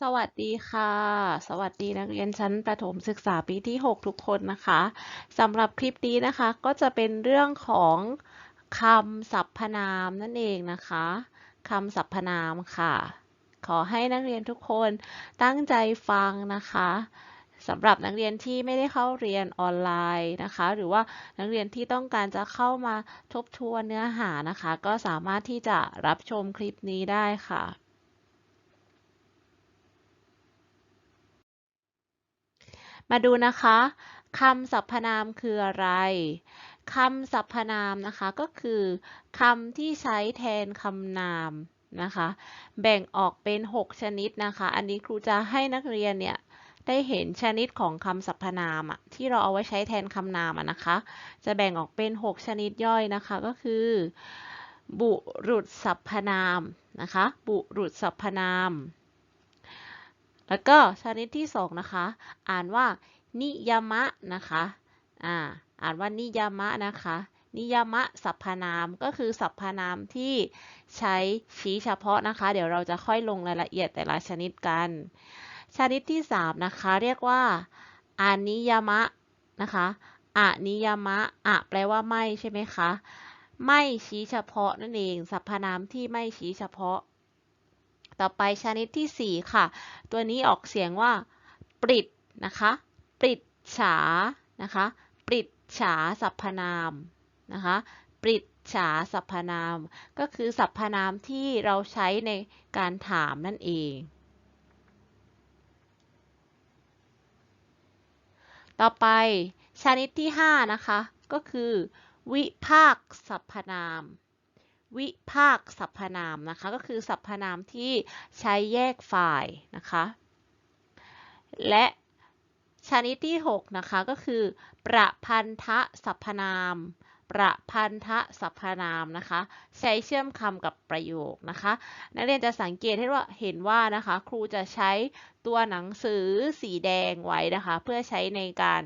สวัสดีค่ะ สวัสดีนักเรียนชั้นประถมศึกษาปีที่ 6 ทุกคนนะคะสำหรับคลิปนี้นะคะก็จะเป็นเรื่องของคำสรรพนามนั่นเองนะคะคำสรรพนามค่ะ ขอให้นักเรียนทุกคนตั้งใจฟังนะคะสำหรับนักเรียนที่ไม่ได้เข้าเรียนออนไลน์นะคะ หรือว่านักเรียนที่ต้องการจะเข้ามาทบทวนเนื้อหานะคะ ก็สามารถที่จะรับชมคลิปนี้ได้ค่ะ มาดูนะคะคำสรรพนามคืออะไรคำสรรพนามนะคะก็คือคำที่ใช้แทนคำนามนะคะ แบ่งออกเป็น 6 ชนิดนะคะ อันนี้ครูจะให้นักเรียนเนี่ยได้เห็นชนิดของคำสรรพนามอะที่เราเอาไว้ใช้แทนคำนามอะนะคะ จะแบ่งออกเป็น 6 ชนิดย่อยนะคะก็คือ บุรุษสรรพนามนะคะ บุรุษสรรพนาม แล้วก็ชนิดที่สองนะคะ อ่านว่านิยมะนะคะอ่าอ่านว่านิยมะนะคะ นิยมะสรรพนามก็คือสรรพนามที่ใช้ชี้เฉพาะนะคะ เดี๋ยวเราจะค่อยลงรายละเอียดแต่ละชนิดกัน ชนิดที่สามนะคะ เรียกว่าอานิยมะนะคะอานิยมะอะแปลว่าไม่ใช่ไหมคะ ไม่ชี้เฉพาะนั่นเอง สรรพนามที่ไม่ชี้เฉพาะ ต่อไปชนิดที่สี่ค่ะ ตัวนี้ออกเสียงว่าปริดนะคะปริดฉานะคะปริดฉาสรรพนามนะคะปริดฉาสรรพนาม ก็คือสรรพนามที่เราใช้ในการถามนั่นเอง ต่อไปชนิดที่ 5 นะคะ ก็คือ วิภาคสรรพนาม วิภาคสรรพนามนะคะ ก็คือสรรพนามที่ใช้แยกฝ่ายนะคะ และชนิดที่ 6 นะคะ ก็คือ ประพันธะสรรพนาม ประพันธะสรรพนามนะคะ ใช้เชื่อมคำกับประโยคนะคะ นักเรียนจะสังเกตให้ว่าเห็นว่านะคะ ครูจะใช้ตัวหนังสือสีแดงไว้นะคะ เพื่อใช้ในการ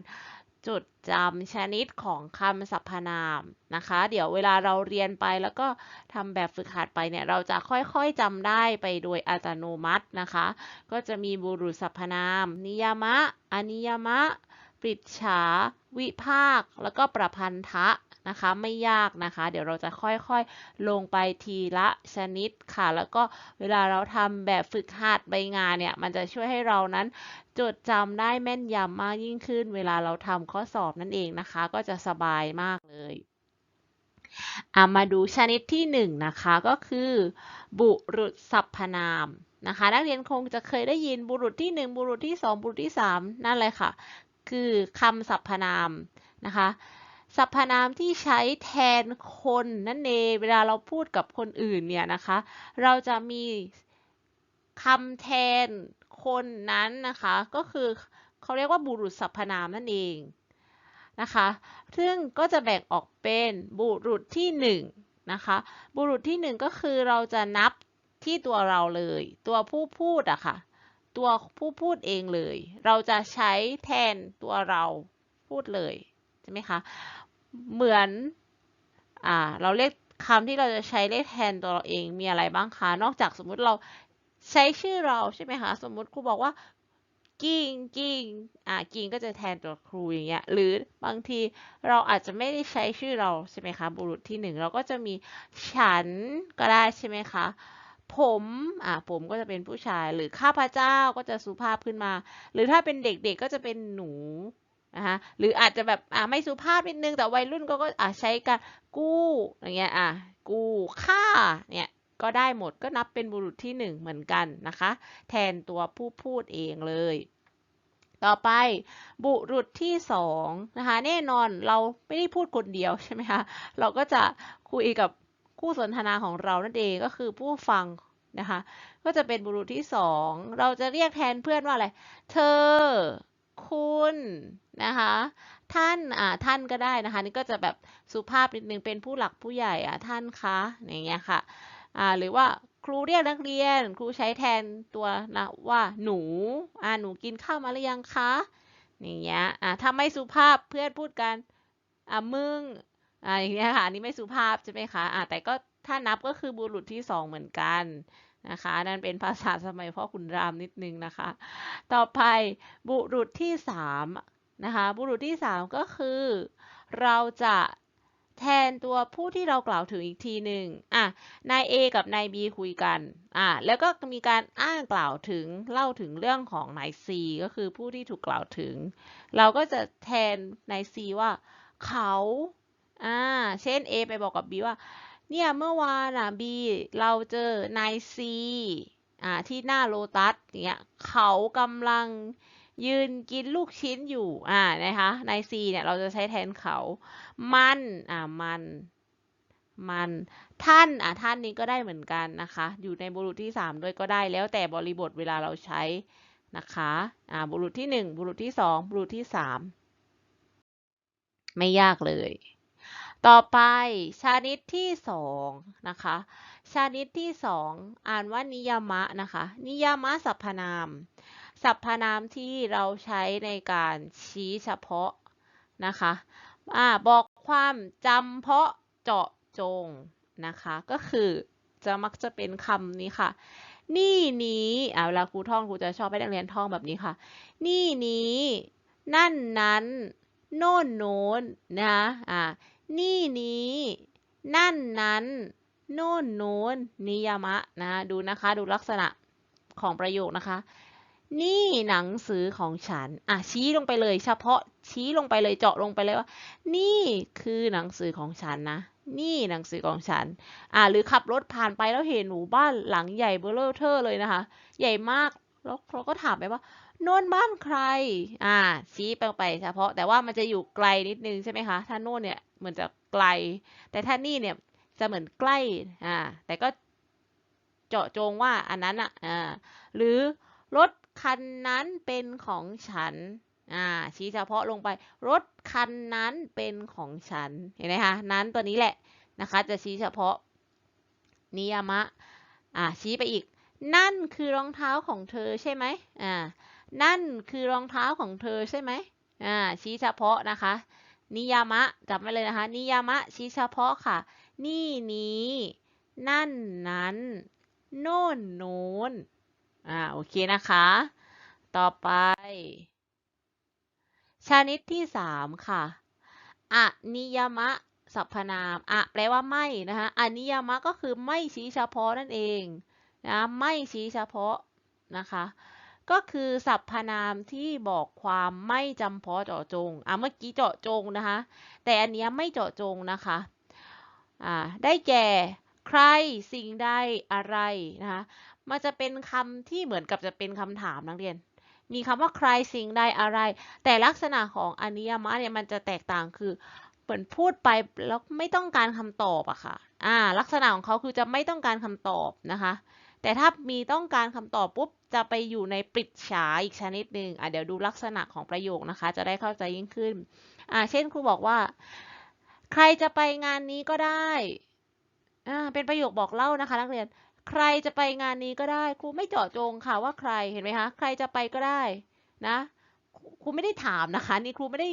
จุดจำชนิดของคำสรรพนามนะคะ เดี๋ยวเวลาเราเรียนไปแล้วก็ทำแบบฝึกหัดไปเนี่ยเราจะค่อยๆจำได้ไปโดยอัตโนมัตินะคะ ก็จะมีบุรุษสรรพนาม นิยมะ อนิยมะ ปริจฉา วิภาค แล้วก็ประพันธะ นะคะ ไม่ยากนะคะ เดี๋ยวเราจะค่อยๆ ลงไปทีละชนิดค่ะ แล้วก็เวลาเราทำแบบฝึกหัดใบงานเนี่ย มันจะช่วยให้เรานั้นจดจำได้แม่นยำมากยิ่งขึ้น เวลาเราทำข้อสอบนั่นเองนะคะ ก็จะสบายมากเลยามาดูชนิดที่1นนะคะก็คือ บุรุษสรรพนามนะคะ นักเรียนคงจะเคยได้ยินบุรุษที่ 1 บุรุษที่ 2 บุรุษที่ 3 นั่นเลยค่ะ คือคำสรรพนามนะคะ สรรพนามที่ใช้แทนคนนั่นเองเวลาเราพูดกับคนอื่นเนี่ยนะคะ เราจะมีคำแทนคนนั้นนะคะ ก็คือเขาเรียกว่าบุรุษสรรพนามนั่นเองนะคะ ซึ่งก็จะแบ่งออกเป็นบุรุษที่1นนะคะ บุรุษที่ 1 ก็คือเราจะนับที่ตัวเราเลย ตัวผู้พูดอะคะ่ะ ตัวผู้พูดเองเลย เราจะใช้แทนตัวเราพูดเลยใช่ไหมคะ เหมือน อ่า เราเรียกคำที่เราจะใช้เรียกแทนตัวเราเองมีอะไรบ้างคะ นอกจากสมมุติเราใช้ชื่อเราใช่ไหมคะ สมมุติครูบอกว่ากิ่งกิ่งอ่ากิ่งก็จะแทนตัวครูอย่างเงี้ย หรือบางทีเราอาจจะไม่ได้ใช้ชื่อเราใช่ไหมคะ บุรุษที่หนึ่งเราก็จะมีฉันก็ได้ใช่ไหมคะ ผมอ่าผมก็จะเป็นผู้ชาย หรือข้าพเจ้าก็จะสุภาพขึ้นมา หรือถ้าเป็นเด็กๆกก็จะเป็นหนู นะคะหรืออาจจะแบบอ่าไม่สุภาพนิดนึงแต่วัยรุ่นก็ก็อ่าใช้การกู้อย่างเงี้ยอ่ากู้ค่าเนี่ยก็ได้หมดก็นับเป็นบุรุษที่หนึ่งเหมือนกันนะคะ แทนตัวผู้พูดเองเลย ต่อไปบุรุษที่สองนะคะแน่นอนเราไม่ได้พูดคนเดียวใช่ไหมคะเราก็จะคุยกับคู่สนทนาของเรานั่นเองก็คือผู้ฟังนะคะ ก็จะเป็นบุรุษที่สองเราจะเรียกแทนเพื่อนว่าอะไร เธอ คุณนะคะท่านอ่าท่านก็ได้นะคะนี่ก็จะแบบสุภาพนิดนึงเป็นผู้หลักผู้ใหญ่อะท่านคะอย่างเงี้ยค่ะอ่าหรือว่าครูเรียกนักเรียน ครูใช้แทนตัวนะว่าหนูอ่าหนูกินข้าวมาหรือยังคะอย่างเงี้ยอ่าถ้าไม่สุภาพเพื่อนพูดกันอ่ามึงอ่าอย่างเงี้ยค่ะอันนี้ไม่สุภาพใช่ไหมคะอ่าแต่ก็ถ้านับก็คือบุรุษที่สองเหมือนกัน นะคะ นั่นเป็นภาษาสมัยพ่อขุนรามนิดนึงนะคะ ต่อไปบุรุษที่สามนะคะบุรุษที่สามก็คือ เราจะแทนตัวผู้ที่เรากล่าวถึงอีกทีหนึ่งอะ นาย A กับนาย B คุยกัน อะ แล้วก็มีการอ้างกล่าวถึงเล่าถึงเรื่องของนาย C ก็คือผู้ที่ถูกกล่าวถึง เราก็จะแทนนาย C ว่าเขา อ่า เช่น A ไปบอกกับ B ว่า เนี่ยเมื่อวานอะ B เราเจอนาย C อ่าที่หน้าโลตัสเนี่ยเขากำลังยืนกินลูกชิ้นอยู่อ่านะคะนาย C เนี่ยเราจะใช้แทนเขา มันอ่ามันมันท่านอ่าท่านนี้ก็ได้เหมือนกันนะคะ อยู่ในบุรุษที่ 3 ด้วยก็ได้แล้วแต่บริบทเวลาเราใช้นะคะอ่าบุรุษที่ 1 บุรุษที่ 2 บุรุษที่ 3 ไม่ยากเลย ต่อไปชานิดที่2นะคะชานิดที่2อ่านว่านิยมะนะคะ นิยมะสรรพนาม สรรพนามที่เราใช้ในการชี้เฉพาะนะคะอ่าบอกความจำเพาะเจาะจงนะคะ ก็คือจะมักจะเป็นคำนี้ค่ะ นี่นี้อ่าเวลาครูท่องครูจะชอบให้นักเรียนท่องแบบนี้ค่ะ นี่นี้ นั่นนั้น โน่นโน้นนะอ่า นี่นี้ นั่นนั้นโน่นโน้นนิยมะนะดูนะคะ ดูลักษณะของประโยคนะคะ นี่หนังสือของฉันอะชี้ลงไปเลย เฉพาะชี้ลงไปเลยเจาะลงไปเลยว่า นี่คือหนังสือของฉันนะ นี่หนังสือของฉัน อ่าหรือขับรถผ่านไปแล้วเห็นหมู่บ้านหลังใหญ่เบอร์เลอร์เทอร์เลยนะคะ ใหญ่มากแล้วเราก็ถามไปว่า โน่นบ้านใคร อ่า ชี้ไปไปเฉพาะ แต่ว่ามันจะอยู่ไกลนิดนึงใช่ไหมคะ ถ้าโน่นเนี่ยเหมือนจะไกล แต่ถ้านี่เนี่ยจะเหมือนใกล้ อ่า แต่ก็เจาะจงว่าอันนั้นอะ อ่า หรือรถคันนั้นเป็นของฉัน อ่า ชี้เฉพาะลงไป รถคันนั้นเป็นของฉัน เห็นไหมคะ นั้นตัวนี้แหละนะคะ จะชี้เฉพาะ นิยามะ อ่า ชี้ไปอีก นั่นคือรองเท้าของเธอใช่ไหมอ่า นั่นคือรองเท้าของเธอใช่ไหมอ่าชี้เฉพาะนะคะ นิยามะจำไว้เลยนะคะ นิยามะชี้เฉพาะค่ะ นี่นี้ นั่นนั้น โน่นโน้นอ่าโอเคนะคะ ต่อไป ชนิดที่สามค่ะอะนิยมะสรรพนามอะแปลว่าไม่นะคะอนิยมะก็คือไม่ชี้เฉพาะนั่นเองนะไม่ชี้เฉพาะนะคะ ก็คือสรรพนามที่บอกความไม่จำเพาะเจาะจง อะเมื่อกี้เจาะจงนะคะ แต่อันนี้ไม่เจาะจงนะคะ อ่า ได้แก่ ใคร สิ่งใด อะไรนะคะ มันจะเป็นคำที่เหมือนกับจะเป็นคำถามนักเรียน มีคำว่าใคร สิ่งใด อะไร แต่ลักษณะของอนิยมะเนี่ยมันจะแตกต่างคือเหมือนพูดไปแล้วไม่ต้องการคำตอบอะค่ะ อ่า ลักษณะของเขาคือจะไม่ต้องการคำตอบนะคะ แต่ถ้ามีต้องการคำตอบปุ๊บจะไปอยู่ในปริศฉาอีกชนิดหนึ่งอะเดี๋ยวดูลักษณะของประโยคนะคะ จะได้เข้าใจยิ่งขึ้นอ่าเช่นครูบอกว่า ใครจะไปงานนี้ก็ได้อ่าเป็นประโยคบอกเล่านะคะ นักเรียน ใครจะไปงานนี้ก็ได้ ครูไม่เจาะจงค่ะว่าใครเห็นไหมคะใครจะไปก็ได้นะครูไม่ได้ถามนะคะ นี่ครูไม่ได้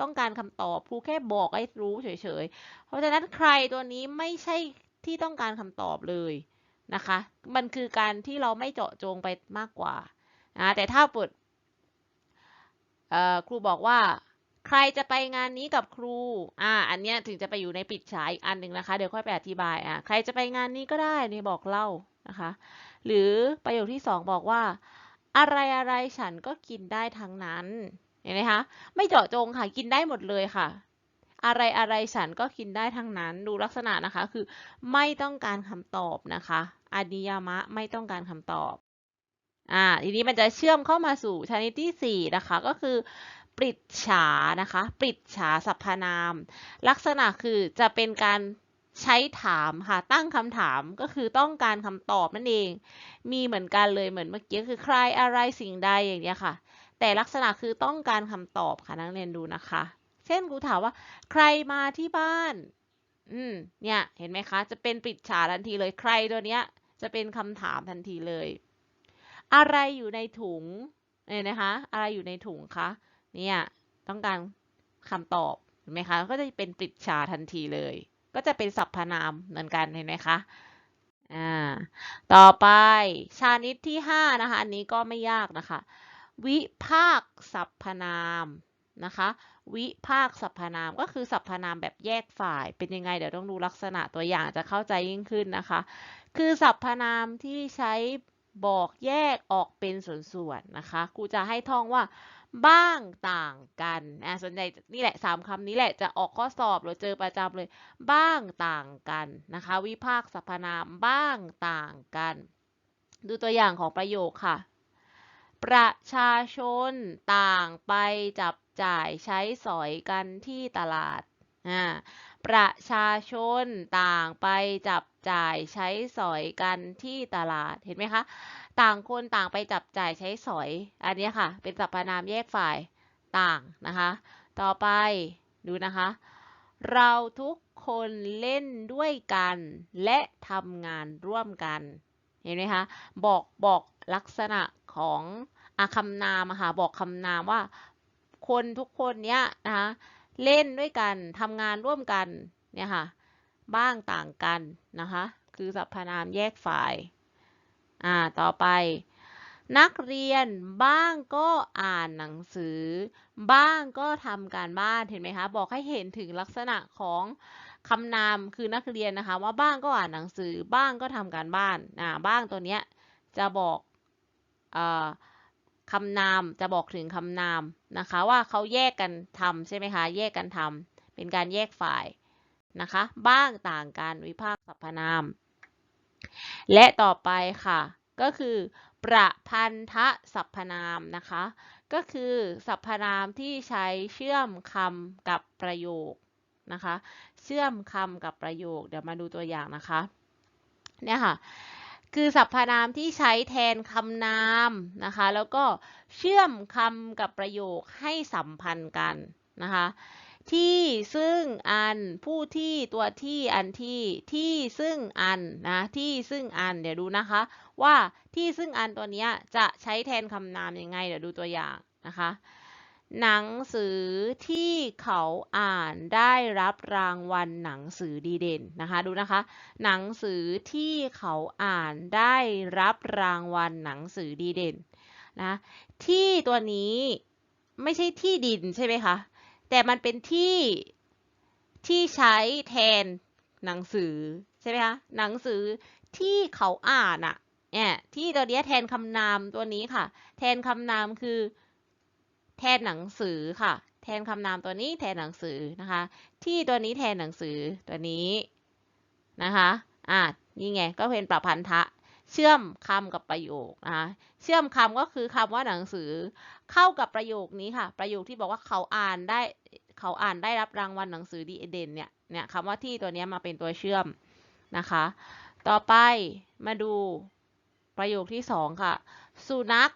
ต้องการคำตอบครูแค่บอกให้รู้เฉยๆ เพราะฉะนั้นใครตัวนี้ไม่ใช่ที่ต้องการคำตอบเลย นะคะ มันคือการที่เราไม่เจาะจงไปมากกว่านะแต่ถ้าเปิดครูบอกว่าใครจะไปงานนี้กับครู อ่า อันเนี้ยถึงจะไปอยู่ในปิดฉายอีกอันหนึ่งนะคะ เดี๋ยวค่อยไปอธิบาย อ่าใครจะไปงานนี้ก็ได้นี่บอกเล่านะคะ หรือประโยคที่สองบอกว่า อะไรอะไรฉันก็กินได้ทั้งนั้น เห็นไหมคะ ไม่เจาะจงค่ะ กินได้หมดเลยค่ะ อะไรอะไรฉันก็กินได้ทั้งนั้น ดูลักษณะนะคะ คือไม่ต้องการคำตอบนะคะ อนิยามะไม่ต้องการคำตอบ อ่า ทีนี้มันจะเชื่อมเข้ามาสู่ชนิดที่ 4 นะคะ ก็คือ ปริศฉา นะคะ ปริศฉาสรรพนาม ลักษณะคือจะเป็นการใช้ถามค่ะ ตั้งคำถามก็คือต้องการคำตอบนั่นเอง มีเหมือนกันเลยเหมือนเมื่อกี้คือใครอะไรสิ่งใดอย่างเนี้ยค่ะ แต่ลักษณะคือต้องการคำตอบค่ะนักเรียนดูนะคะ เช่นครูถามว่า ใครมาที่บ้าน อืม เนี่ย เห็นไหมคะ จะเป็นปริศฉาทันทีเลยใครตัวเนี้ย จะเป็นคำถามทันทีเลย อะไรอยู่ในถุงเนี่ยนะคะ อะไรอยู่ในถุงคะ เนี่ย ต้องการคำตอบ เห็นไหมคะ ก็จะเป็นปริศฉาทันทีเลย ก็จะเป็นสรรพนามเหมือนกันเห็นไหมคะ อ่า ต่อไปชานิดที่ห้านะคะ อันนี้ก็ไม่ยากนะคะ วิภาคสรรพนาม นะคะ วิภาคสรรพนามก็คือสรรพนามแบบแยกฝ่ายเป็นยังไง เดี๋ยวต้องดูลักษณะตัวอย่างจะเข้าใจยิ่งขึ้นนะคะ คือสรรพนามที่ใช้บอกแยกออกเป็นส่วนๆนะคะครูจะให้ท่องว่าบ้างต่างกันอะส่วนใหญ่นี่แหละสามคำนี้แหละจะออกข้อสอบหรือเจอประจำเลย บ้างต่างกันนะคะ วิภาคสรรพนามบ้างต่างกัน ดูตัวอย่างของประโยคค่ะ ประชาชนต่างไปจับ จ่ายใช้สอยกันที่ตลาด ประชาชนต่างไปจับจ่ายใช้สอยกันที่ตลาด เห็นไหมคะ ต่างคนต่างไปจับจ่ายใช้สอย อันนี้ค่ะ เป็นสรรพนามแยกฝ่ายต่างนะคะ ต่อไปดูนะคะ เราทุกคนเล่นด้วยกัน และทำงานร่วมกัน เห็นไหมคะ บอกบอกลักษณะของอาคำนามค่ะ บอกคำนามว่า คนทุกคนเนี้ยนะคะเล่นด้วยกันทำงานร่วมกันเนี่ยค่ะบ้างต่างกันนะคะคือสรรพนามแยกฝ่ายอ่าต่อไป นักเรียนบ้างก็อ่านหนังสือ บ้างก็ทำการบ้านเห็นไหมคะบอกให้เห็นถึงลักษณะของคำนามคือนักเรียนนะคะว่าบ้างก็อ่านหนังสือ บ้างก็ทำการบ้านอ่าบ้างตัวเนี้ยจะบอกอ่อ คำนามจะบอกถึงคำนามนะคะ ว่าเขาแยกกันทำใช่ไหมคะ แยกกันทำเป็นการแยกฝ่ายนะคะ บ้างต่างกันวิพากษ์สรรพนาม และต่อไปค่ะ ก็คือประพันธสรรพนามนะคะ ก็คือสรรพนามที่ใช้เชื่อมคำกับประโยคนะคะ เชื่อมคำกับประโยค เดี๋ยวมาดูตัวอย่างนะคะ เนี่ยค่ะ คือสรรพนามที่ใช้แทนคำนามนะคะ แล้วก็เชื่อมคำกับประโยคให้สัมพันธ์กันนะคะ ที่ซึ่งอันผู้ที่ตัวที่อันที่ที่ซึ่งอันนะที่ซึ่งอันเดี๋ยวดูนะคะ ว่าที่ซึ่งอันตัวนี้จะใช้แทนคำนามยังไงเดี๋ยวดูตัวอย่างนะคะ หนังสือที่เขาอ่านได้รับรางวัลหนังสือดีเด่นนะคะดูนะคะ หนังสือที่เขาอ่านได้รับรางวัลหนังสือดีเด่นนะที่ตัวนี้ไม่ใช่ที่ดินใช่ไหมคะแต่มันเป็นที่ที่ใช้แทนหนังสือใช่ไหมคะหนังสือที่เขาอ่านอะเนี่ยที่ตัวนี้แทนคำนามตัวนี้ค่ะ แทนคำนามคือ แทนหนังสือค่ะ แทนคำนามตัวนี้แทนหนังสือนะคะ ที่ตัวนี้แทนหนังสือตัวนี้นะคะอะนี่ไงก็เป็นประพันธะเชื่อมคำกับประโยคนะคะเชื่อมคำก็คือคำว่าหนังสือ เข้ากับประโยคนี้ค่ะ ประโยคที่บอกว่าเขาอ่านได้เขาอ่านได้รับรางวัลหนังสือดีเด่นเนี่ยเนี่ยคำว่าที่ตัวนี้มาเป็นตัวเชื่อมนะคะ ต่อไปมาดูประโยคที่สองค่ะ สุนัข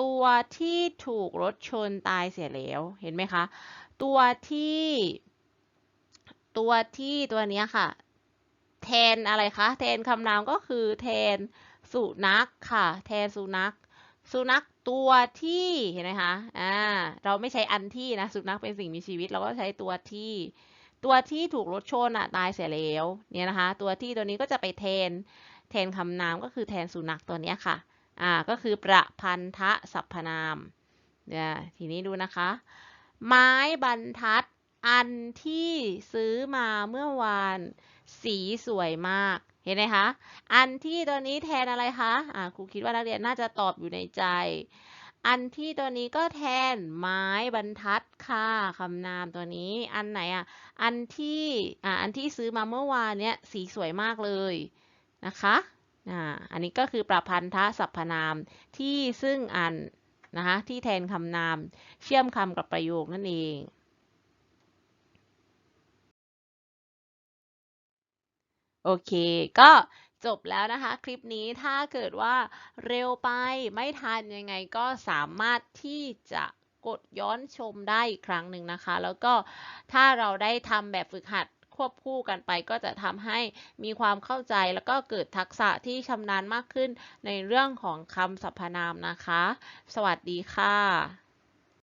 ตัวที่ถูกรถชนตายเสียแล้ว เห็นไหมคะ ตัวที่ ตัวที่ตัวนี้ค่ะ แทนอะไรคะ แทนคำนามก็คือแทนสุนัขค่ะ แทนสุนัข สุนัขตัวที่ เห็นไหมคะ อ่า เราไม่ใช้อันที่นะ สุนัขเป็นสิ่งมีชีวิต เราก็ใช้ตัวที่ ตัวที่ถูกรถชนอะตายเสียแล้ว เนี่ยนะคะ ตัวที่ตัวนี้ก็จะไปแทน แทนคำนามก็คือแทนสุนัขตัวนี้ค่ะ อ่าก็คือประพันธสรรพนามเนี่ยทีนี้ดูนะคะ ไม้บรรทัดอันที่ซื้อมาเมื่อวาน สีสวยมากเห็นไหมคะ อันที่ตัวนี้แทนอะไรคะอ่าครูคิดว่านักเรียนน่าจะตอบอยู่ในใจ อันที่ตัวนี้ก็แทนไม้บรรทัดค่ะคำนามตัวนี้ อันไหนอะ อันที่ อ่า อันที่ซื้อมาเมื่อวานเนี้ยสีสวยมากเลยนะคะ อันนี้ก็คือประพันธสรรพนามที่ซึ่งอันนะคะที่แทนคำนามเชื่อมคำกับประโยคนั่นเอง โอเค ก็จบแล้วนะคะ คลิปนี้ถ้าเกิดว่าเร็วไปไม่ทันยังไงก็สามารถที่จะกดย้อนชมได้อีกครั้งหนึ่งนะคะ แล้วก็ถ้าเราได้ทำแบบฝึกหัด ควบคู่กันไปก็จะทำให้มีความเข้าใจแล้วก็เกิดทักษะที่ชำนาญมากขึ้นในเรื่องของคำสรรพนามนะคะ สวัสดีค่ะ